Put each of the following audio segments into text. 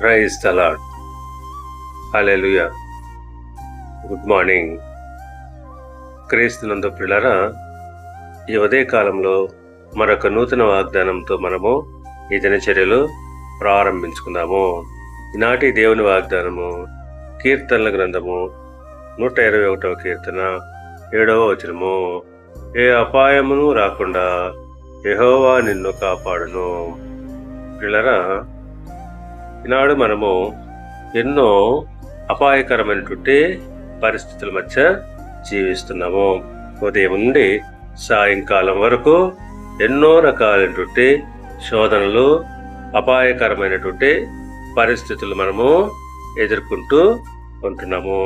Praise the lord hallelujah good morning క్రీస్తునందు పిల్లరా ఈ ఉదయ కాలంలో మరొక నూతన వాగ్దానంతో మనము ఈ దినచర్యలు ప్రారంభించుకుందాము. ఈనాటి దేవుని వాగ్దానము కీర్తనల గ్రంథము నూట ఇరవై ఒకటవ కీర్తన ఏడవ వచనము. ఏ అపాయమును రాకుండా యహోవా నిన్ను కాపాడును. పిల్లరా ఈనాడు మనము ఎన్నో అపాయకరమైనటువంటి పరిస్థితుల మధ్య జీవిస్తున్నాము. ఉదయం నుండి సాయంకాలం వరకు ఎన్నో రకాలైనటువంటి శోధనలు అపాయకరమైనటువంటి పరిస్థితులు మనము ఎదుర్కొంటూ ఉంటున్నాము.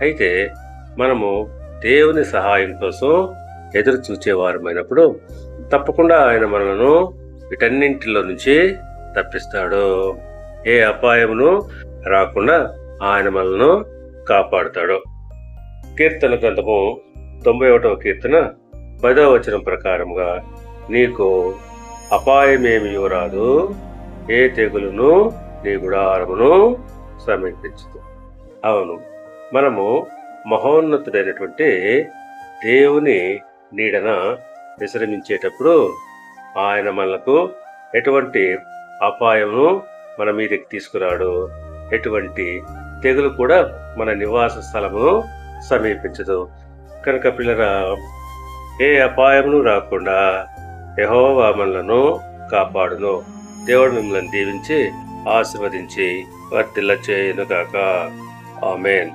అయితే మనము దేవుని సహాయం కోసం ఎదురు చూచేవారమైనప్పుడు తప్పకుండా ఆయన మనలను వీటన్నింటిలో నుంచి తప్పిస్తాడు. ఏ అపాయమును రాకుండా ఆయన మనల్ని కాపాడుతాడు. కీర్తన గ్రంథము తొంభై ఒకటవ కీర్తన పదవ వచనం ప్రకారముగా నీకు అపాయమేమి రాదు ఏ తెగులును నీ గుడారమును సమీపించదు అవును మనము మహోన్నతుడైనటువంటి దేవుని నీడన విశ్రమించేటప్పుడు ఆయన మనకు ఎటువంటి అపాయమును మన మీదకి తీసుకురాడు. ఎటువంటి తెగులు కూడా మన నివాస స్థలమును సమీపించదు. కనుక పిల్లరా ఏ అపాయమును రాకుండా యహోవా మనలను కాపాడును. దేవుడు మిమ్మల్ని దీవించి ఆశీర్వదించి వర్తిల్ల చేయను కాక ఆమెన్.